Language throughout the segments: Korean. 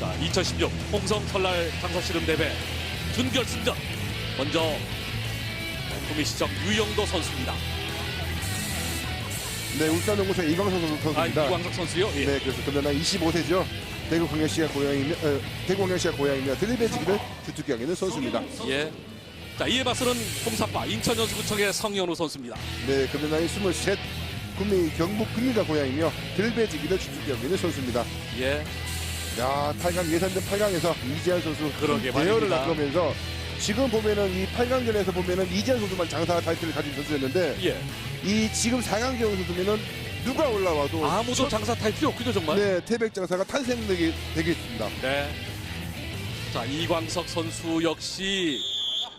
자, 2016 홍성 설날 장사씨름 대회 준결승전 먼저 구미시청 유영도 선수입니다. 네, 울산 농구의 이광석 아, 선수입니다. 이광석 선수요? 예. 네, 그래서 금년나 25세죠. 대구 광역시가 고향이며 어, 대구 광역시가 고향이며 들배지기를 주특기하고 있는 선수입니다. 예. 자, 이에 맞서는 홍사파 인천연수구청의 성현우 선수입니다. 네, 금년 나이 23, 국내 경북 금리가 고향이며 들배지기를 주특기하고 있는 선수입니다. 예. 야, 8강 예선전 8강에서 이재한 선수 그러게 대열을 말입니다. 낚으면서 지금 보면은 이 8강전에서 보면은 이재한 선수만 장사 타이틀을 가진 선수였는데 예. 이 지금 4강 경우 선수면은 누가 올라와도 아무도 장사 타이틀이 없군요, 정말. 네, 태백 장사가 탄생되게 되겠습니다. 네. 자 이광석 선수 역시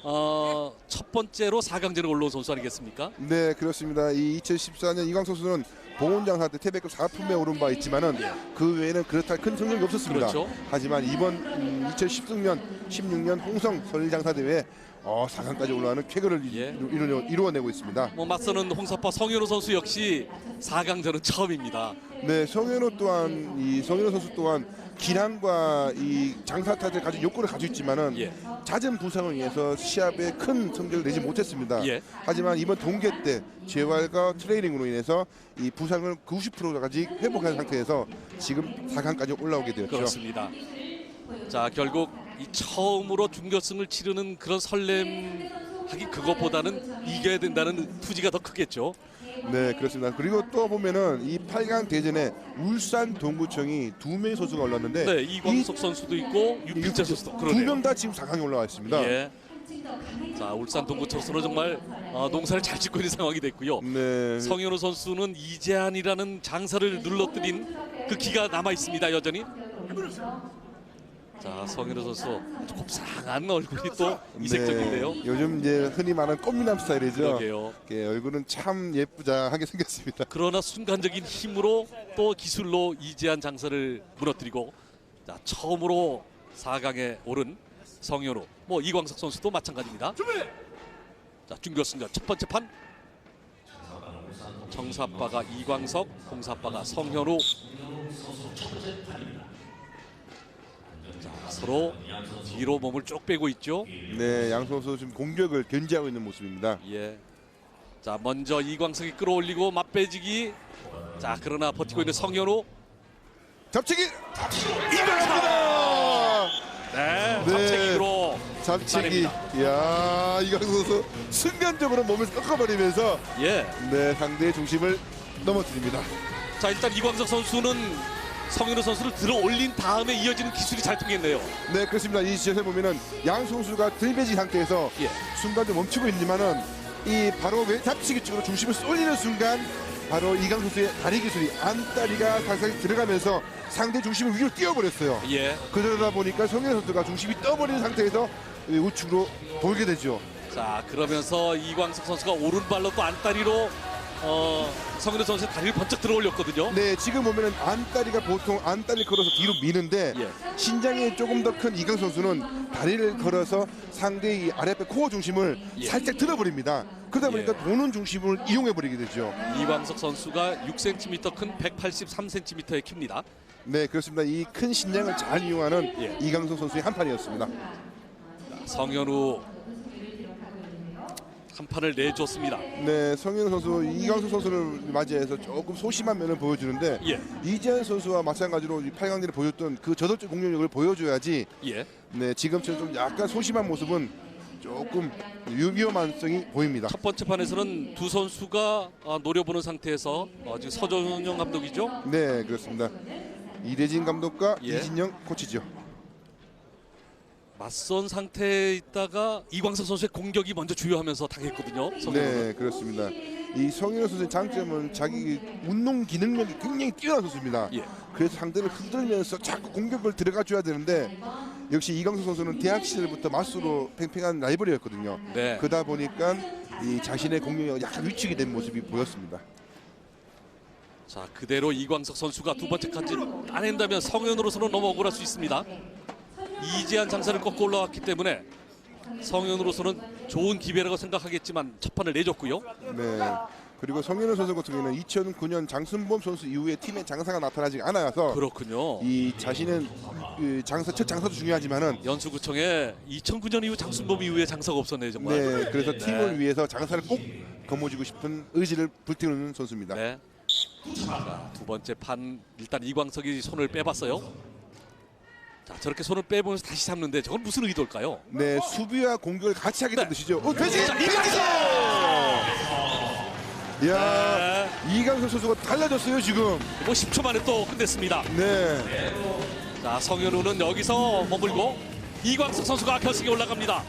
어, 첫 번째로 4강전에 올라온 선수 아니겠습니까? 네, 그렇습니다. 이 2014년 이광석 선수는 보훈장사 때 태백급 4품에 오른 바 있지만은 그 외에는 그렇다 큰 성적이 없었습니다. 그렇죠. 하지만 이번 음, 2016년, 16년 홍성 설장사 대회 어, 4강까지 올라가는 쾌거를 이- 예. 이루, 이루어내고 있습니다. 뭐 맞서는 홍사파 성현우 선수 역시 4강전은 처음입니다. 네, 성현호 또한 이 성현호 선수 또한 기량과 이 장사 타를 가진 욕구를 가지고 있지만은 예. 잦은 부상을 위해서 시합에 큰 성적을 내지 못했습니다. 예. 하지만 이번 동계 때 재활과 트레이닝으로 인해서 이 부상을 90%까지 회복한 상태에서 지금 4강까지 올라오게 되었죠. 그렇습니다. 자 결국 이 처음으로 준결승을 치르는 그런 설렘 하긴 그것보다는 이겨야 된다는 투지가 더 크겠죠. 네, 그렇습니다. 그리고 또 보면은 이 8강 대전에 울산 동구청이 두 명의 선수가 올랐는데 네 이광석 선수도 있고 윤필재 선수도 그러네요. 두명 다 지금 4강에 올라와 있습니다. 예. 자 울산 동구청수는 정말 어, 농사를 잘 짓고 있는 상황이 됐고요. 네. 성현우 선수는 이재한이라는 장사를 눌러뜨린 그 기가 남아 있습니다 여전히. 자 성현우 선수 아주 곱상한 얼굴이 또 이색적인데요. 네, 요즘 이제 흔히 말하는 꽃미남 스타일이죠. 그러게요. 예, 얼굴은 참 예쁘장하게 생겼습니다. 그러나 순간적인 힘으로 또 기술로 이재한 장사를 무너뜨리고 자 처음으로 4강에 오른 성현우 뭐 이광석 선수도 마찬가지입니다. 자 준결승전 첫 번째 판 정사빠가 이광석, 홍사빠가 성현우. 자 서로 뒤로 몸을 쭉 빼고 있죠. 네, 양 선수 지금 공격을 견제하고 있는 모습입니다. 예. 자 먼저 이광석이 끌어올리고 맞배지기. 자 그러나 버티고 있는 성현우. 잡치기 이강입니다. 네, 네. 잡채기로 잡치기. 따냅니다. 야, 이강 선수 순간적으로 몸을 꺾어버리면서 예. 네 상대의 중심을 넘어뜨립니다. 자 일단 이광석 선수는 성현우 선수를 들어 올린 다음에 이어지는 기술이 잘 통했네요. 네, 그렇습니다. 이 지점에 보면은 양 선수가 들배지 상태에서 예. 순간적으로 멈추고 있지만은 이 바로 왼 잡치기 쪽으로 중심을 쏠리는 순간 바로 이강 선수의 다리 기술이 안다리가 살짝 들어가면서 상대 중심을 위로 띄워버렸어요. 예. 그러다 보니까 성현 선수가 중심이 떠버린 상태에서 이 우측으로 돌게 되죠. 자 그러면서 이광석 선수가 오른발로 또 안다리로 어, 성현우 선수의 다리를 번쩍 들어 올렸거든요. 네, 지금 보면은 안다리가 보통 안다리 걸어서 뒤로 미는데 예. 신장이 조금 더 큰 이강 선수는 다리를 걸어서 상대의 아랫배 코어 중심을 예. 살짝 들어버립니다. 그러다 보니까 예. 도는 중심을 이용해 버리게 되죠. 이광석 선수가 6cm 큰 183cm의 키입니다. 네, 그렇습니다. 이 큰 신장을 잘 이용하는 예. 이강선 선수의 한 판이었습니다. 성현우 한 판을 내줬습니다. 네, 성현 선수 이강선 선수를 맞이해서 조금 소심한 면을 보여주는데 예. 이재현 선수와 마찬가지로 8강전에 보였던 그 저돌적 공격력을 보여줘야지 예. 네, 지금처럼 좀 약간 소심한 모습은 조금 위- 위험한성이 보입니다. 첫 번째 판에서는 두 선수가 어, 노려보는 상태에서 어, 지금 서정영 감독이죠. 네, 그렇습니다. 이대진 감독과 예. 이진영 코치죠. 맞선 상태에 있다가 이광석 선수의 공격이 먼저 주요하면서 당했거든요. 성현우는. 네, 그렇습니다. 이 성현 선수의 장점은 자기 운동 기능력이 굉장히 뛰어난 선수입니다. 예. 그래서 상대를 흔들면서 자꾸 공격을 들어가 줘야 되는데 역시 이강수 선수는 대학 시절부터 맞수로 팽팽한 라이벌이었거든요. 네. 그러다 보니까 이 자신의 공격력이 약간 위축이 된 모습이 보였습니다. 자 그대로 이광석 선수가 두 번째까지 따낸다면 성현으로서는 너무 억울할 수 있습니다. 이재한 장사를 꺾고 올라왔기 때문에 성현으로서는 좋은 기회라고 생각하겠지만 첫 판을 내줬고요. 네. 그리고 성현우 선수 같은 경우는 2009년 장순범 선수 이후에 팀의 장사가 나타나지 않아서 그렇군요. 이 자신은 그 장사 첫 장사도 중요하지만은 연수구청에 2009년 이후 장순범 이후에 장사가 없었네요 정말. 네 그래서 네. 팀을 위해서 장사를 꼭 거머쥐고 싶은 의지를 불태우는 선수입니다. 네. 자, 두 번째 판 일단 이광석이 손을 빼봤어요. 자 저렇게 손을 빼보면서 다시 잡는데 저건 무슨 의도일까요? 네 수비와 공격을 같이 하겠다는 네. 뜻이죠. 어 되지 자, 이야 네. 이강석 선수가 달라졌어요 지금. 뭐 10초 만에 또 끝냈습니다. 네. 자 성현우는 여기서 머물고 이광석 선수가 결승에 올라갑니다.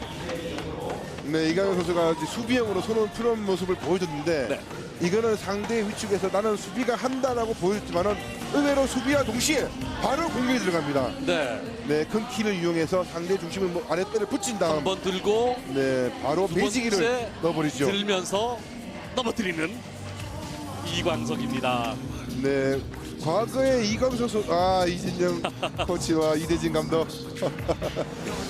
네, 이강현 선수가 수비형으로 손을 푸는 모습을 보여줬는데 네. 이거는 상대 위축에서 나는 수비가 한다라고 보여줬지만은 의외로 수비와 동시에 바로 공격에 들어갑니다. 네. 네, 큰 키를 이용해서 상대 중심을 뭐 아랫배를 붙인 다음 한 번 들고 네, 바로 번째 넣어버리죠. 들면서 넘어뜨리는 이광석입니다. 네, 과거에 이광석 선수, 아 이진영 코치와 이대진 감독